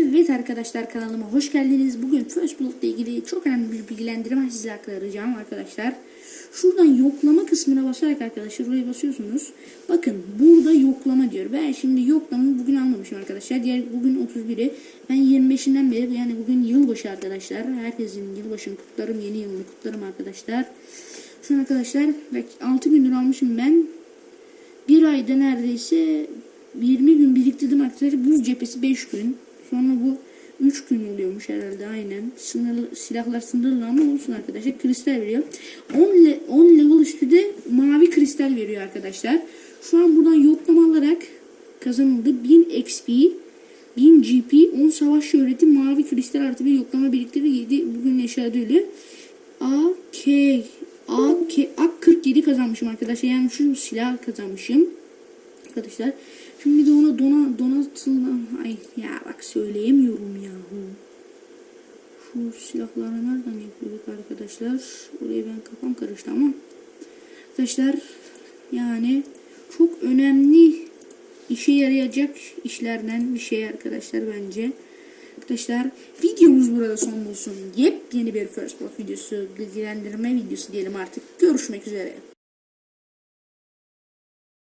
Evet arkadaşlar kanalıma hoş geldiniz. Bugün First Blood ile ilgili çok önemli bir bilgilendirme size aktaracağım arkadaşlar. Şuradan yoklama kısmına basarak arkadaşlar buraya basıyorsunuz. Bakın burada yoklama diyor. Ben şimdi yoklamamı bugün anlamışım arkadaşlar. Diğer bugün 31'i. Ben 25'inden beri yani bugün yılbaşı arkadaşlar. Herkesin yılbaşını kutlarım. Yeni yılını kutlarım arkadaşlar. Şu arkadaşlar 6 gündür almışım ben. Bir ayda neredeyse 20 gün biriktirdim arkadaşlar. Buz cephesi 5 gün. Sonra bu 3 gün oluyormuş herhalde aynen. Sınırlı, silahlar sınırlı ama olsun arkadaşlar. Kristal veriyor. 10, le, 10 level üstü de mavi kristal veriyor arkadaşlar. Şu an buradan yoklama alarak kazanıldı. 1000 XP, 1000 GP, 10 savaş şöhreti, mavi kristal artı bir yoklama biriktirir. 7 bugün eşya ödülü. A, K, A, K, A 47 kazanmışım arkadaşlar. Yani şu silah kazanmışım arkadaşlar. Şimdi de ona dona donatılan ya bak söyleyemiyorum yahu. Şu silahları nereden yapıyorduk arkadaşlar? Oraya ben kafam karıştı ama. Arkadaşlar yani çok önemli işe yarayacak işlerden bir şey arkadaşlar bence. Arkadaşlar videomuz burada son bulsun. Yepyeni bir First Blood videosu, bilgilendirme videosu diyelim artık. Görüşmek üzere.